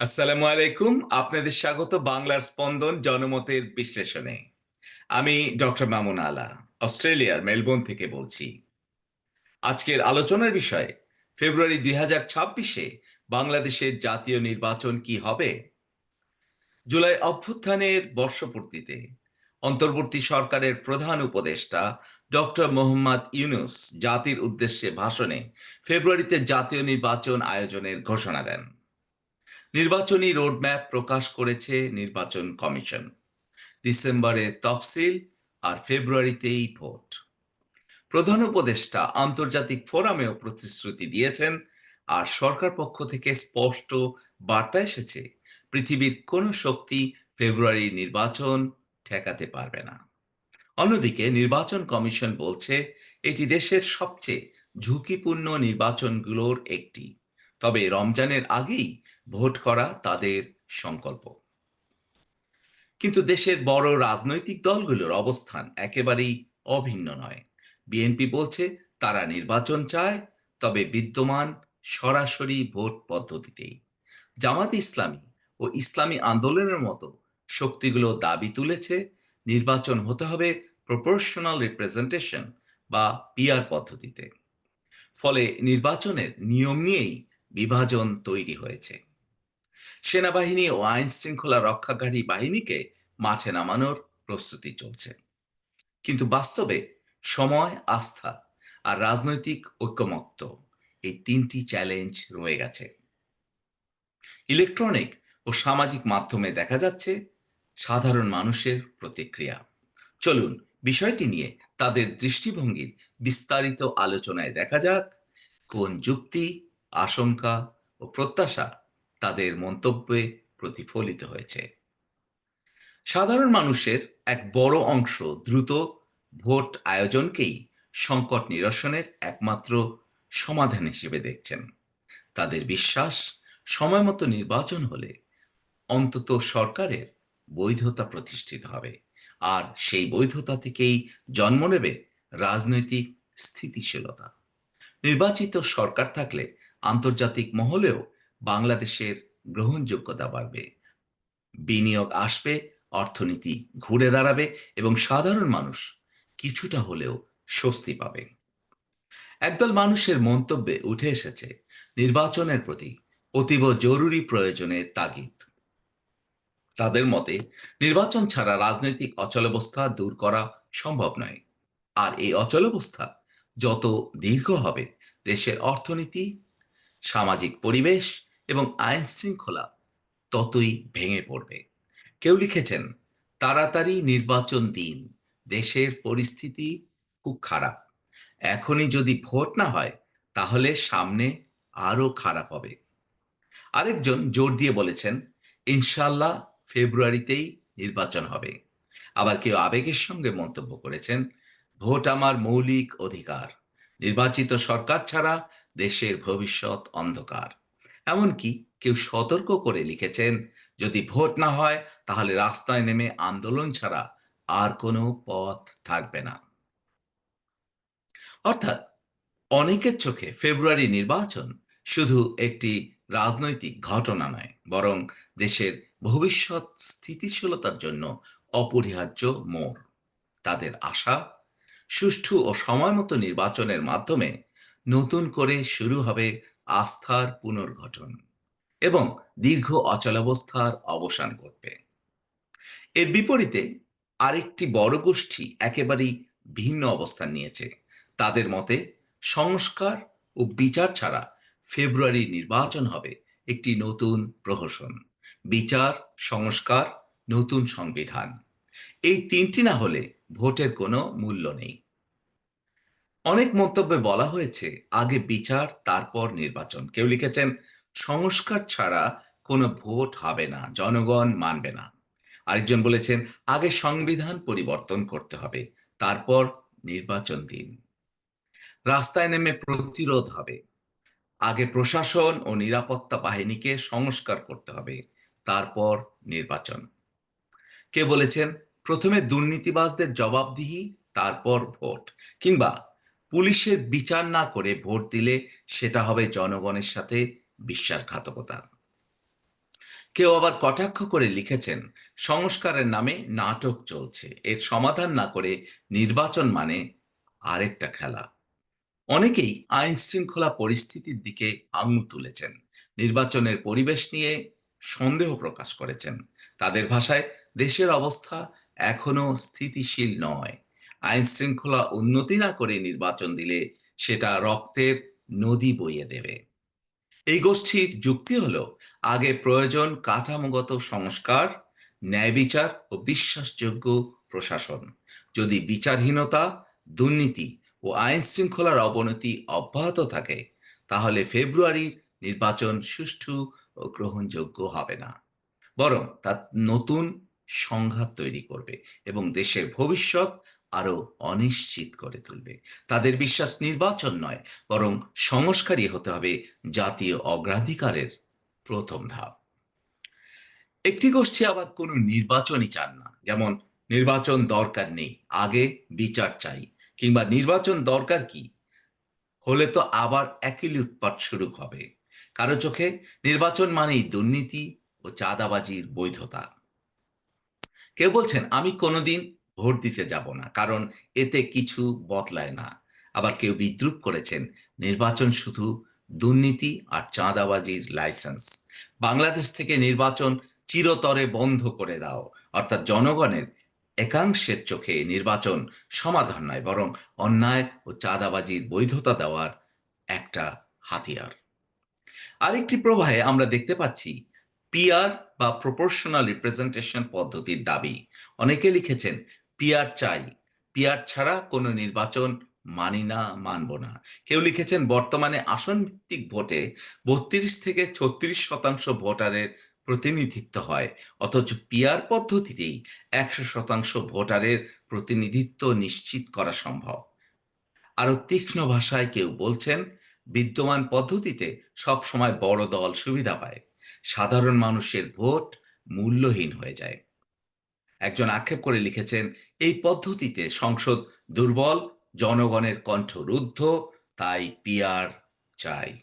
আসসালামু আলাইকুম। আপনাদের স্বাগত বাংলার স্পন্দন জনমতের বিশ্লেষণে। আমি ডক্টর মামুন আলা, অস্ট্রেলিয়ার মেলবোর্ন থেকে বলছি। আজকের আলোচনার বিষয়, ফেব্রুয়ারি দুই হাজার ছাব্বিশে বাংলাদেশের জাতীয় নির্বাচন কি হবে? জুলাই অভ্যুত্থানের বর্ষপূর্তিতে অন্তর্বর্তী সরকারের প্রধান উপদেষ্টা ডক্টর মোহাম্মদ ইউনুস জাতির উদ্দেশ্যে ভাষণে ফেব্রুয়ারিতে জাতীয় নির্বাচন আয়োজনের ঘোষণা দেন। নির্বাচনী রোডম্যাপ প্রকাশ করেছে নির্বাচন কমিশন। ডিসেম্বরে তফসিল আর ফেব্রুয়ারিতেই ভোট। প্রধান উপদেষ্টা আন্তর্জাতিক ফোরামেও প্রতিশ্রুতি দিয়েছেন আর সরকার পক্ষ থেকে স্পষ্ট বার্তা এসেছে, পৃথিবীর কোনো শক্তি ফেব্রুয়ারি নির্বাচন ঠেকাতে পারবে না। অন্যদিকে নির্বাচন কমিশন বলছে, এটি দেশের সবচেয়ে ঝুঁকিপূর্ণ নির্বাচনগুলোর একটি। তবে রমজানের আগেই ভোট করা তাদের সংকল্প। কিন্তু দেশের বড় রাজনৈতিক দলগুলোর অবস্থান একেবারেই অভিন্ন নয়। বিএনপি বলছে, তারা নির্বাচন চায়, তবে বিদ্যমান সরাসরি ভোট পদ্ধতিতেই। জামাত ইসলামী ও ইসলামী আন্দোলনের মতো শক্তিগুলো দাবি তুলেছে, নির্বাচন হতে হবে প্রপোর্শনাল রিপ্রেজেন্টেশন বা পিআর পদ্ধতিতে। ফলে নির্বাচনের নিয়ম নিয়েই বিভাজন তৈরি হয়েছে। সেনাবাহিনী ও আইন শৃঙ্খলা রক্ষাকারী বাহিনীকে মাঠে নামানোর প্রস্তুতি চলছে। কিন্তু বাস্তবে সময়, আস্থা আর রাজনৈতিক ঐক্যমত্য এই তিনটি চ্যালেঞ্জ রয়ে গেছে। ইলেকট্রনিক ও সামাজিক মাধ্যমে দেখা যাচ্ছে সাধারণ মানুষের প্রতিক্রিয়া। চলুন, বিষয়টি নিয়ে তাদের দৃষ্টিভঙ্গির বিস্তারিত আলোচনায় দেখা যাক কোন যুক্তি আশঙ্কা ও প্রত্যাশা তাদের মন্তব্যে প্রতিফলিত হয়েছে। সাধারণ মানুষের এক বড় অংশ দ্রুত ভোট আয়োজনকেই সংকট নিরসনের একমাত্র সমাধান হিসেবে দেখছেন। তাদের বিশ্বাস সময় মতো নির্বাচন হলে অন্তত সরকারের বৈধতা প্রতিষ্ঠিত হবে। আর সেই বৈধতা থেকেই জন্ম নেবে রাজনৈতিক স্থিতিশীলতা। নির্বাচিত সরকার থাকলে আন্তর্জাতিক মহলেও বাংলাদেশের গ্রহণযোগ্যতা বাড়বে। বিনিয়োগ আসবে, অর্থনীতি ঘুরে দাঁড়াবে এবং সাধারণ মানুষ কিছুটা হলেও স্বস্তি পাবে। একদল মানুষের মন্তব্যে উঠে এসেছে নির্বাচনের প্রতি অতীব জরুরি প্রয়োজনের তাগিদ। তাদের মতে, নির্বাচন ছাড়া রাজনৈতিক অচলাবস্থা দূর করা সম্ভব নয়। আর এই অচলাবস্থা যত দীর্ঘ হবে, দেশের অর্থনীতি, সামাজিক পরিবেশ এবং আইন শৃঙ্খলা ততই ভেঙে পড়বে। কেউ লিখেছেন, তাড়াতাড়ি নির্বাচন দিন, দেশের পরিস্থিতি খুব খারাপ। এখনই যদি ভোট না হয়, তাহলে সামনে আরও খারাপ হবে। আরেকজন জোর দিয়ে বলেছেন ইনশাল্লাহ ফেব্রুয়ারিতেই নির্বাচন হবে। আবার কেউ আবেগের সঙ্গে মন্তব্য করেছেন ভোট আমার মৌলিক অধিকার। নির্বাচিত সরকার ছাড়া দেশের ভবিষ্যৎ অন্ধকার। এমনকি কেউ সতর্ক করে লিখেছেন, যদি ভোট না হয়, তাহলে রাস্তায় নেমে আন্দোলন ছাড়া আর কোনো পথ থাকবে না। অর্থাৎ অনেকের চোখে ফেব্রুয়ারি নির্বাচন শুধু একটি রাজনৈতিক ঘটনা নয়, বরং দেশের ভবিষ্যৎ স্থিতিশীলতার জন্য অপরিহার্য মোড়। তাদের আশা সুষ্ঠু ও সময়মতো নির্বাচনের মাধ্যমে নতুন করে শুরু হবে আস্থার পুনর্গঠন এবং দীর্ঘ অচলাবস্থার অবসান ঘটবে। এর বিপরীতে আরেকটি বড় গোষ্ঠী একেবারেই ভিন্ন অবস্থান নিয়েছে। তাদের মতে সংস্কার ও বিচার ছাড়া ফেব্রুয়ারি নির্বাচন হবে একটি নতুন প্রহসন। বিচার, সংস্কার, নতুন সংবিধান। এই তিনটি না হলে ভোটের কোনো মূল্য নেই। অনেক মন্তব্যে বলা হয়েছে, আগে বিচার, তারপর নির্বাচন। কেউ লিখেছেন, সংস্কার ছাড়া কোনো ভোট হবে না, জনগণ মানবে না। আরেকজন বলেছেন, আগে সংবিধান পরিবর্তন করতে হবে, তারপর নির্বাচন দিন। রাস্তায় নেমে প্রতিরোধ হবে। আগে প্রশাসন ও নিরাপত্তা বাহিনীকে সংস্কার করতে হবে, তারপর নির্বাচন। কে বলেছেন প্রথমে দুর্নীতিবাজদের জবাবদিহি, তারপর ভোট। কিংবা পুলিশের বিচার না করে ভোট দিলে সেটা হবে জনগণের সাথে বিশ্বাসঘাতকতা। কেউ আবার কটাক্ষ করে লিখেছেন, সংস্কারের নামে নাটক চলছে, এর সমাধান না করে নির্বাচন মানে আরেকটা খেলা। অনেকেই আইন শৃঙ্খলা পরিস্থিতির দিকে আঙুল তুলেছেন, নির্বাচনের পরিবেশ নিয়ে সন্দেহ প্রকাশ করেছেন। তাদের ভাষায় দেশের অবস্থা এখনও স্থিতিশীল নয়। আইন শৃঙ্খলা উন্নতি না করে নির্বাচন দিলে সেটা রক্তের নদী বইয়ে দেবে। এই গোষ্ঠীর যুক্তি হলো, আগে প্রয়োজন কাঠামোগত সংস্কার, ন্যায় বিচার ও বিশ্বাসযোগ্য প্রশাসন। যদি বিচারহীনতা, দুর্নীতি ও আইন শৃঙ্খলার অবনতি অব্যাহত থাকে, তাহলে ফেব্রুয়ারির নির্বাচন সুষ্ঠু ও গ্রহণযোগ্য হবে না। বরং তা নতুন সংঘাত তৈরি করবে এবং দেশের ভবিষ্যৎ আরও অনিশ্চিত করে তুলবে। তাদের বিশ্বাস নির্বাচন নয়, বরং সংস্কারই হতে হবে জাতীয় অগ্রাধিকারের প্রথম ধাপ। একটি গোষ্ঠী আবার কোনো নির্বাচনই চান না। যেমন, নির্বাচন দরকার নেই, আগে বিচার চাই, কিংবা নির্বাচন দরকার কি? হলে তো আবার একই লুটপাট শুরু হবে। কারও চোখে নির্বাচন মানেই দুর্নীতি ও চাঁদাবাজির বৈধতা। কেউ বলছেন, আমি কোনোদিন ভোট দিতে যাব না, কারণ এতে কিছু বদলায় না। আবার কেউ বিদ্রুপ করেছেন, নির্বাচন শুধু দুর্নীতি আর চাঁদাবাজির লাইসেন্স। বাংলাদেশ থেকে নির্বাচন চিরতরে বন্ধ করে দাও। অর্থাৎ জনগণের একাংশের চোখে নির্বাচন সমাধান নয়, বরং অন্যায় ও চাঁদাবাজির বৈধতা দেওয়ার একটা হাতিয়ার। আরেকটি প্রবাহে আমরা দেখতে পাচ্ছি, পিআর বা প্রপোর্শনাল রিপ্রেজেন্টেশন পদ্ধতির দাবি। অনেকে লিখেছেন, পিয়ার চাই। পিয়ার ছাড়া কোনো নির্বাচন মানি না, মানব না। কেউ লিখেছেন, বর্তমানে আসন ভিত্তিক ভোটে বত্রিশ থেকে ছত্রিশ শতাংশ ভোটারের প্রতিনিধিত্ব হয়। অথচ পিয়ার পদ্ধতিতেই একশো শতাংশ ভোটারের প্রতিনিধিত্ব নিশ্চিত করা সম্ভব। আরও তীক্ষ্ণ ভাষায় কেউ বলছেন, বিদ্যমান পদ্ধতিতে সব সময় বড় দল সুবিধা পায়। সাধারণ মানুষের ভোট মূল্যহীন হয়ে যায়। একজন আক্ষেপ করে লিখেছেন, এই পদ্ধতিতে সংসদ দুর্বল, জনগণের কণ্ঠ রুদ্ধ, তাই পিয়ার চাই।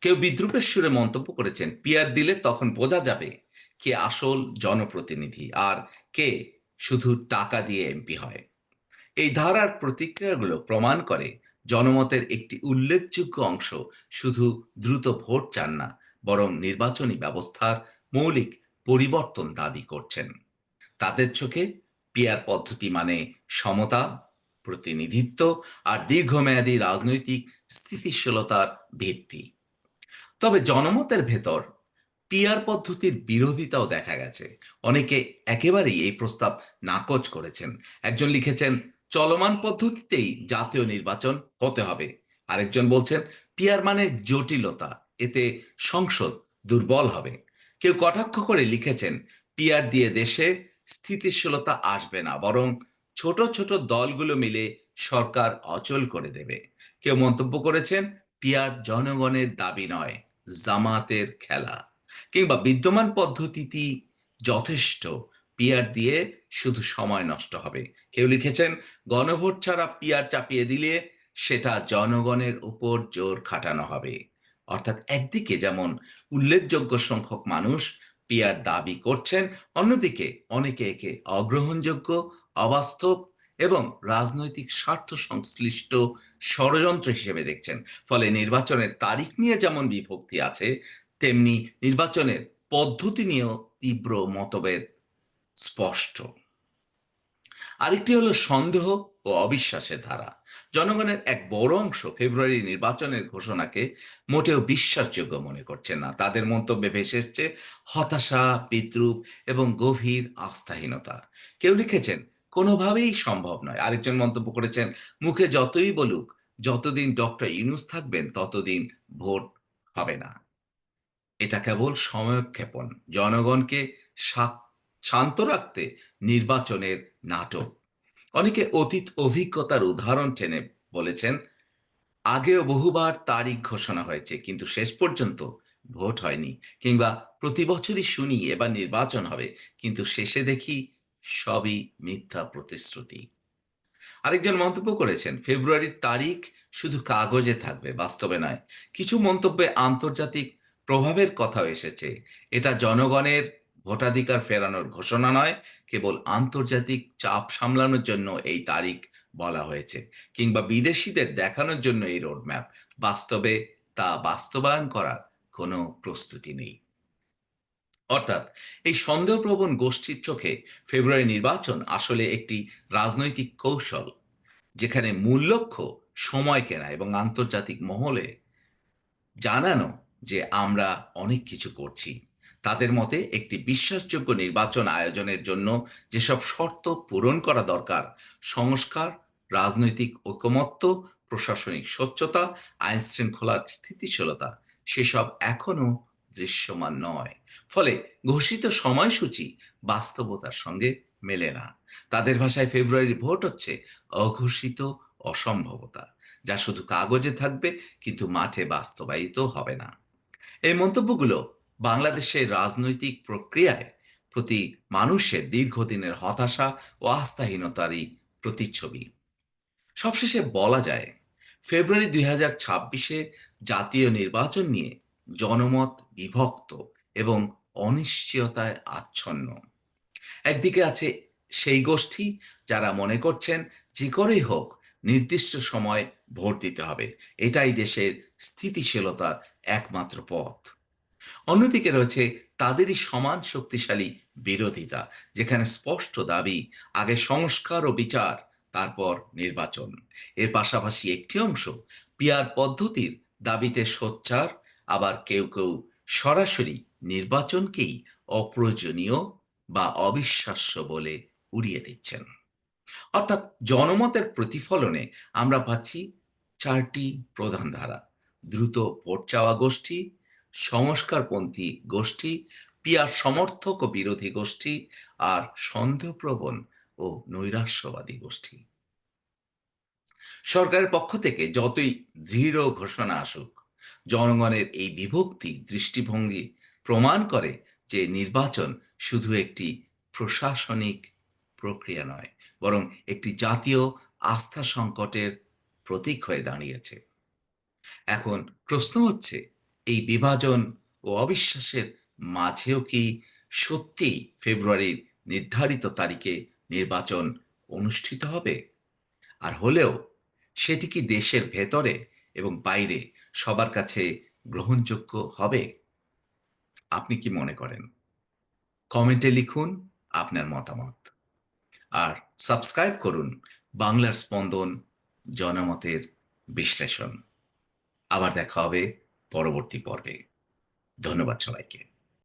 কেউ বিদ্রুপের সুরে মন্তব্য করেছেন পিয়ার দিলে তখন বোঝা যাবে কে আসল জনপ্রতিনিধি আর কে শুধু টাকা দিয়ে এমপি হয়। এই ধারার প্রতিক্রিয়াগুলো প্রমাণ করে জনমতের একটি উল্লেখযোগ্য অংশ শুধু দ্রুত ভোট চান না বরং নির্বাচনী ব্যবস্থার মৌলিক পরিবর্তন দাবি করছেন। তাদের চোখে পিয়ার পদ্ধতি মানে সমতা, প্রতিনিধিত্ব আর দীর্ঘমেয়াদী রাজনৈতিক স্থিতিশীলতার ভিত্তি। তবে জনমতের ভেতর পিয়ার পদ্ধতির বিরোধিতাও দেখা গেছে। অনেকে একেবারেই এই প্রস্তাব নাকচ করেছেন। একজন লিখেছেন, চলমান পদ্ধতিতেই জাতীয় নির্বাচন হতে হবে। আরেকজন বলছেন, পিয়ার মানে জটিলতা। এতে সংসদ দুর্বল হবে। কেউ কটাক্ষ করে লিখেছেন পিয়ার দিয়ে দেশে স্থিতিশীলতা আসবে না, বরং ছোট ছোট দলগুলো মিলে সরকার অচল করে দেবে। কেউ মন্তব্য করেছেন পিয়ার জনগণের দাবি নয়, জামাতের খেলা। কিংবা, বিদ্যমান পদ্ধতিটি যথেষ্ট পিয়ার দিয়ে শুধু সময় নষ্ট হবে। কেউ লিখেছেন, গণভোট ছাড়া পিয়ার চাপিয়ে দিলে সেটা জনগণের উপর জোর খাটানো হবে। অর্থাৎ একদিকে যেমন উল্লেখযোগ্য সংখ্যক মানুষ পিয়ার দাবি করছেন, অন্যদিকে অনেকে একে অগ্রহণযোগ্য, অবাস্তব এবং রাজনৈতিক স্বার্থ সংশ্লিষ্ট ষড়যন্ত্র হিসেবে দেখছেন। ফলে নির্বাচনের তারিখ নিয়ে যেমন বিভক্তি আছে, তেমনি নির্বাচনের পদ্ধতি নিয়েও তীব্র মতভেদ স্পষ্ট। আরেকটি হলো সন্দেহ ও অবিশ্বাসের ধারা। জনগণের এক বড় অংশ ফেব্রুয়ারি নির্বাচনের ঘোষণাকে মোটেও বিশ্বাসযোগ্য মনে করছেন না। তাদের মন্তব্যে ভেসে এসছে হতাশা, বিদ্রুপ এবং গভীর আস্থাহীনতা। কেউ লিখেছেন, কোনোভাবেই সম্ভব নয়। আরেকজন মন্তব্য করেছেন, মুখে যতই বলুক, যতদিন ডক্টর ইউনুস থাকবেন, ততদিন ভোট হবে না। এটা কেবল সময়ক্ষেপণ জনগণকে শান্ত রাখতে নির্বাচনের নাটক অনেকে অতীত অভিজ্ঞতার উদাহরণ টেনে বলেছেন, আগেও বহুবার তারিখ ঘোষণা হয়েছে, কিন্তু শেষ পর্যন্ত ভোট হয়নি। কিংবা প্রতি বছরই শুনি, এবার নির্বাচন হবে, কিন্তু শেষে দেখি সবই মিথ্যা প্রতিশ্রুতি। আরেকজন মন্তব্য করেছেন, ফেব্রুয়ারির তারিখ শুধু কাগজে থাকবে, বাস্তবে নয়। কিছু মন্তব্যে আন্তর্জাতিক প্রভাবের কথাও এসেছে। এটা জনগণের ভোটাধিকার ফেরানোর ঘোষণা নয়, কেবল আন্তর্জাতিক চাপ সামলানোর জন্য এই তারিখ বলা হয়েছে কিংবা বিদেশিদের দেখানোর জন্য এই রোডম্যাপ বাস্তবে তা বাস্তবায়ন করার কোনো প্রস্তুতি নেই। অর্থাৎ এই সন্দেহপ্রবণ গোষ্ঠীর চোখে ফেব্রুয়ারি নির্বাচন আসলে একটি রাজনৈতিক কৌশল, যেখানে মূল লক্ষ্য সময় কেনা এবং আন্তর্জাতিক মহলে জানানো যে আমরা অনেক কিছু করছি। তাদের মতে একটি বিশ্বাসযোগ্য নির্বাচন আয়োজনের জন্য যেসব শর্ত পূরণ করা দরকার, সংস্কার, রাজনৈতিক ঐকমত্য, প্রশাসনিক স্বচ্ছতা আইন শৃঙ্খলার স্থিতিশীলতা, সেসব এখনও দৃশ্যমান নয়। ফলে ঘোষিত সময়সূচি বাস্তবতার সঙ্গে মেলে না। তাদের ভাষায় ফেব্রুয়ারি ভোট হচ্ছে অঘোষিত অসম্ভবতা, যা শুধু কাগজে থাকবে, কিন্তু মাঠে বাস্তবায়িত হবে না। এই মন্তব্যগুলো বাংলাদেশের রাজনৈতিক প্রক্রিয়ায় প্রতি মানুষের দীর্ঘদিনের হতাশা ও আস্থাহীনতারই প্রতিচ্ছবি। সবশেষে বলা যায়, ফেব্রুয়ারি দুই হাজার ছাব্বিশে জাতীয় নির্বাচন নিয়ে জনমত বিভক্ত এবং অনিশ্চয়তায় আচ্ছন্ন। একদিকে আছে সেই গোষ্ঠী যারা মনে করছেন যে করেই হোক নির্দিষ্ট সময় ভোট দিতে হবে। এটাই দেশের স্থিতিশীলতার একমাত্র পথ। অন্যদিকে রয়েছে তাদেরই সমান শক্তিশালী বিরোধিতা, যেখানে স্পষ্ট দাবি, আগে সংস্কার ও বিচার, তারপর নির্বাচন। এর পাশাপাশি একটি অংশ পিয়ার পদ্ধতির দাবিতে সোচ্চার, আবার কেউ কেউ সরাসরি নির্বাচনকেই অপ্রয়োজনীয় বা অবিশ্বাস্য বলে উড়িয়ে দিচ্ছেন। অর্থাৎ জনমতের প্রতিফলনে আমরা পাচ্ছি চারটি প্রধান ধারা। দ্রুত ভোট চাওয়া গোষ্ঠী সংস্কারপন্থী গোষ্ঠী, পিয়ার সমর্থক ও বিরোধী গোষ্ঠী আর সন্দেহপ্রবণ ও নৈরাশ্যবাদী গোষ্ঠী। সরকারের পক্ষ থেকে যতই দৃঢ় ঘোষণা আসুক, জনগণের এই বিভক্তি দৃষ্টিভঙ্গি প্রমাণ করে যে নির্বাচন শুধু একটি প্রশাসনিক প্রক্রিয়া নয়, বরং একটি জাতীয় আস্থা সংকটের প্রতীক হয়ে দাঁড়িয়েছে। এখন প্রশ্ন হচ্ছে এই বিভাজন ও অবিশ্বাসের মাঝেও কি সত্যি ফেব্রুয়ারির নির্ধারিত তারিখে নির্বাচন অনুষ্ঠিত হবে? আর হলেও সেটি কি দেশের ভেতরে এবং বাইরে সবার কাছে গ্রহণযোগ্য হবে? আপনি কি মনে করেন? কমেন্টে লিখুন আপনার মতামত। আর সাবস্ক্রাইব করুন বাংলার স্পন্দন জনমতের বিশ্লেষণ। আবার দেখা হবে পরবর্তী পর্বে। ধন্যবাদ সবাইকে।